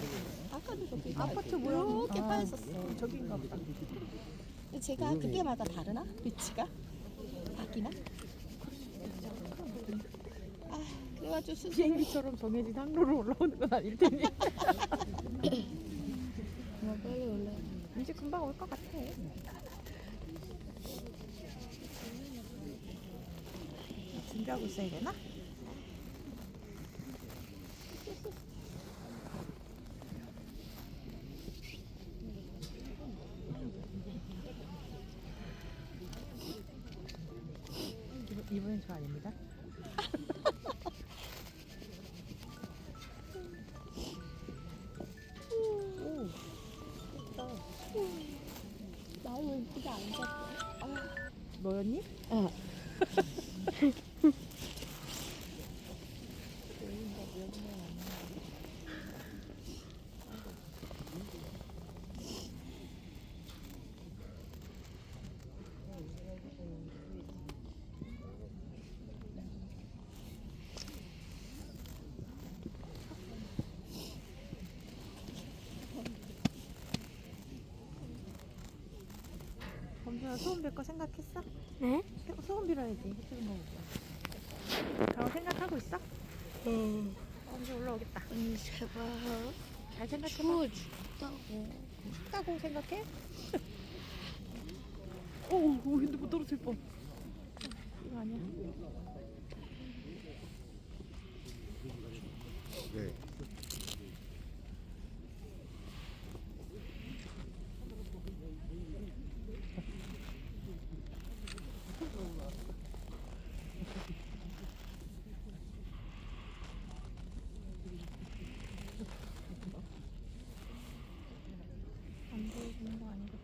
그니까. 아까도 저기 아파트 뭐야? 이렇게 아, 빠졌었어. 저긴가 보다. 근데 제가 그때마다 다르나? 위치가? 바뀌나? 아, 그래가지고 수수 비행기처럼 정해진 항로로 올라오는 건 아닐 테니. 뭐 빨리 올라. 이제 금방 올 것 같아. 준비하고 있어야 되나? 이번- 아닙니다. 오, 나 이거 이쁘게 안. 아, 너였니? 어. 범준아 소원 빌거 생각했어? 네? 소- 소원 빌어야지 해주는 거 보고 그럼 생각하고 있어? 네. 언제 올라오겠다 언니 제발. 잘 생각해봐 추워 죽다고. 춥다고 생각해? 오, 오 핸드폰 떨어질 뻔 이거 아니야 네. 안 보여주는 거 아니겠지?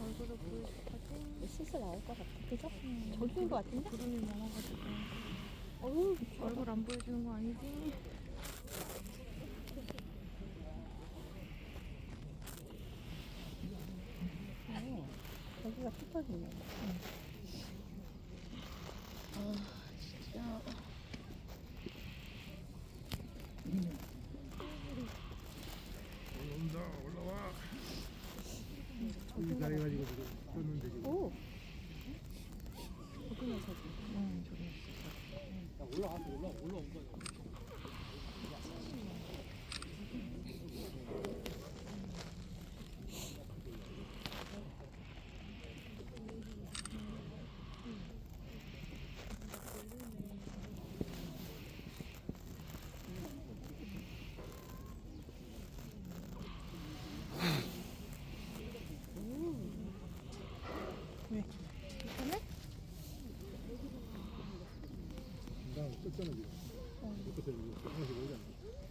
얼굴을 보여줄 거지? 슬슬 나올 것 같아. 그죠? 저기인 것 같은데? 구름이 많아가지고 어우, 얼굴 안 보여주는 거 아니지? 여기가 pit어지네. 아, 진짜. 올라온다 올라와 여기 잘해가지고 지금 떴는데 지금 오. 저기. 응 저기 왜? 괜찮네? 나 떴잖아 지금 떴어 지금 하나씩 오잖아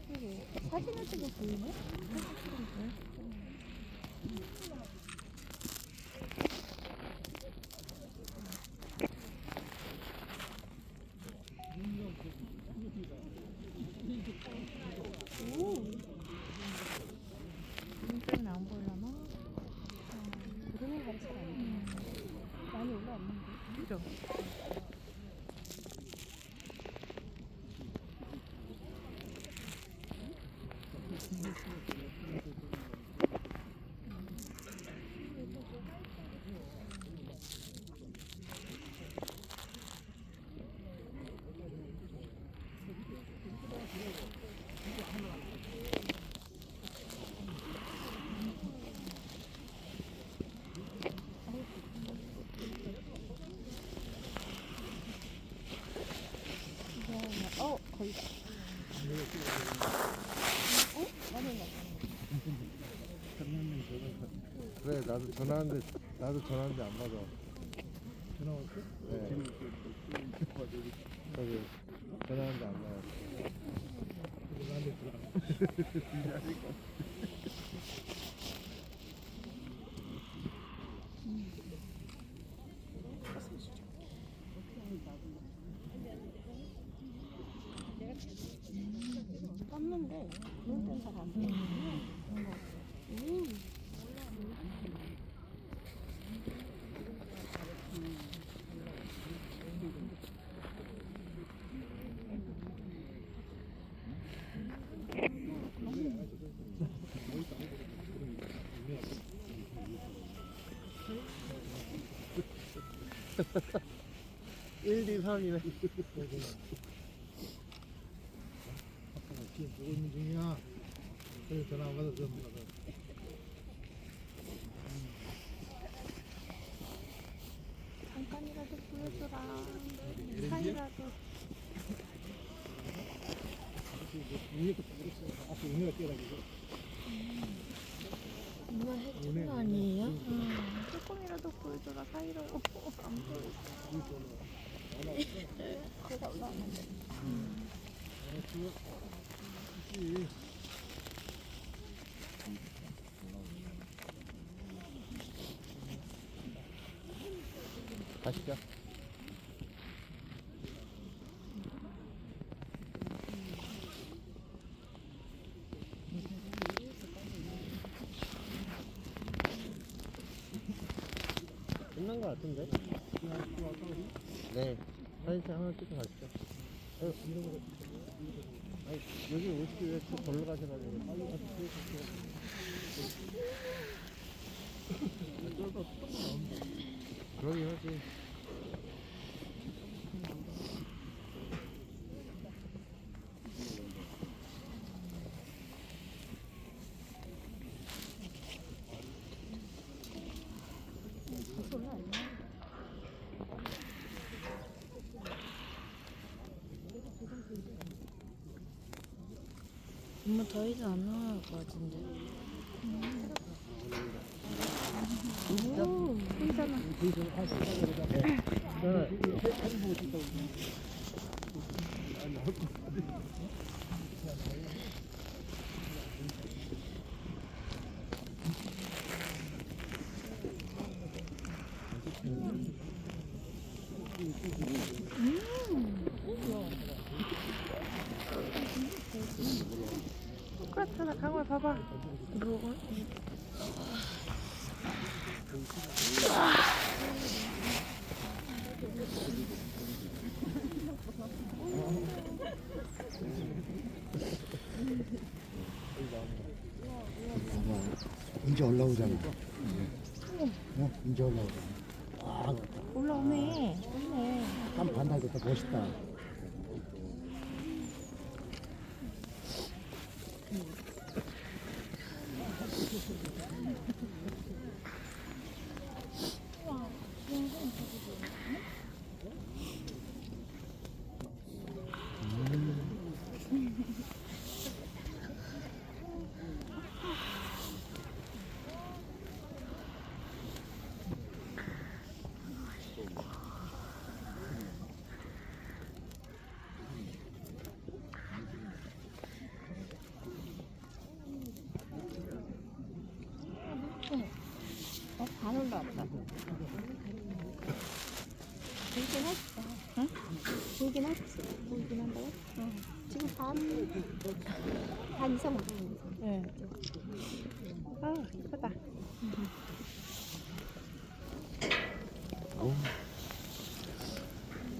그리고 사진을 찍어 보이네? 오. 눈때문에 안 보이려나? 구름이 가리 잘안 보이네. 많이 올라왔는데. 그죠? Mm-hmm. 그래 나도 전화하는데 나도 전화하는데 안 받아. 전화 왔어? 네. 저기 전화하는데 안 받아. 나한테 떴는데 그런 데는 잘안 보여. 음. 1, 2, 3이네. 지금 보고 있는 중이야. 그래서 전화 안 받아서 좀 받아. 잠깐이라도 보여줘라. 사이라도. 위에 거 모르겠어. 앞에 은혜가 뛰어다니고. 누나 해주는 거 아니에요? 응. 조금이라도 보여줘라. 사이라고. 안 보여. 가시죠. 끝난 거 같은데? 네. 사진 하나 찍고 가시죠. 어, 아니, 여기 오시기 위해 또 걸로 가셔가지고. 그러긴 하지. 엄마 더 이상 안 나올 것 같은데. 오, 괜찮아. 똑같아, 강호야 봐봐. 뭐, 이제 올라오잖아. 어? 이제 올라오잖아. 아, 올라오네. 오네. 땀 반달겠다. 멋있다. 어, 반 올라왔다. 보이긴 했어. 응? 보이긴 했지. 보이긴 한다고? 응. 지금 반, 반 이상 못 보는 거지. 네. 아, 예쁘다.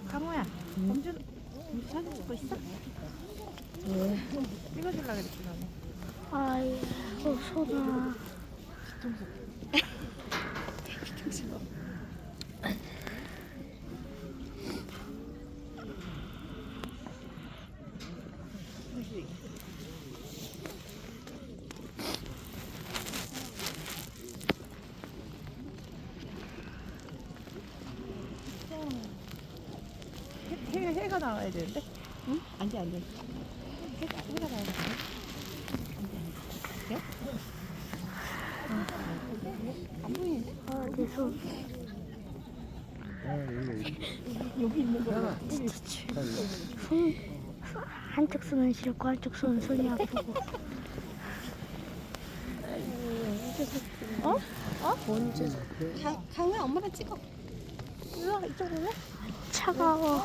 강호야, 범준, 범준 사진 찍고 있어? 왜? 찍어줄라 그랬지, 너네. 아이고, 손아. 해, 해가 나와야 되는데? 응? 안 돼, 안 돼. 해가, 해가 나와야 돼. 안 보이는데? 아, 내 손. 아, 여기, 여기 있는 거. 하나. 손. 한쪽 손은 싫고 한쪽 손은 손이 아프고. 어? 언제 강, 강우야, 엄마랑 찍어. 일로와, 이쪽으로. 차가워.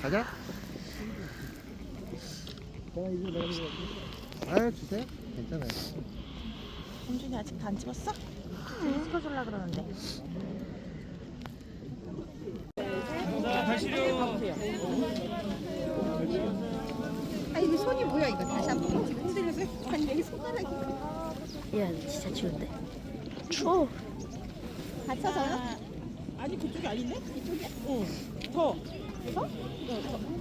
가자. 아, 주세요. 괜찮아요. 범준이 아직 다안 찍었어? 찍어줄라 그러는데. 아, 이거 손이 뭐야, 이거. 다시 한 번. 흔들려서. 아니, 여기 손가락이. 야, 진짜 추운데. 추워. 받쳐서요? 아니 그쪽이 아닌데? 이쪽이야? 응. 더. 더? 어,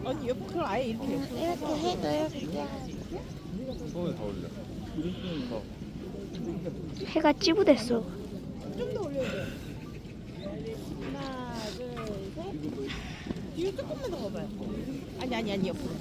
더. 아니 옆 그걸 아예 이렇게. 이렇게 해도 이렇게 손을 더 올려. 더. 해가 찌부됐어. 좀 더 올려야 돼. 하나, 둘, 셋. 뒤로 조금만 더 가봐요. 아니 아니 아니 옆으로.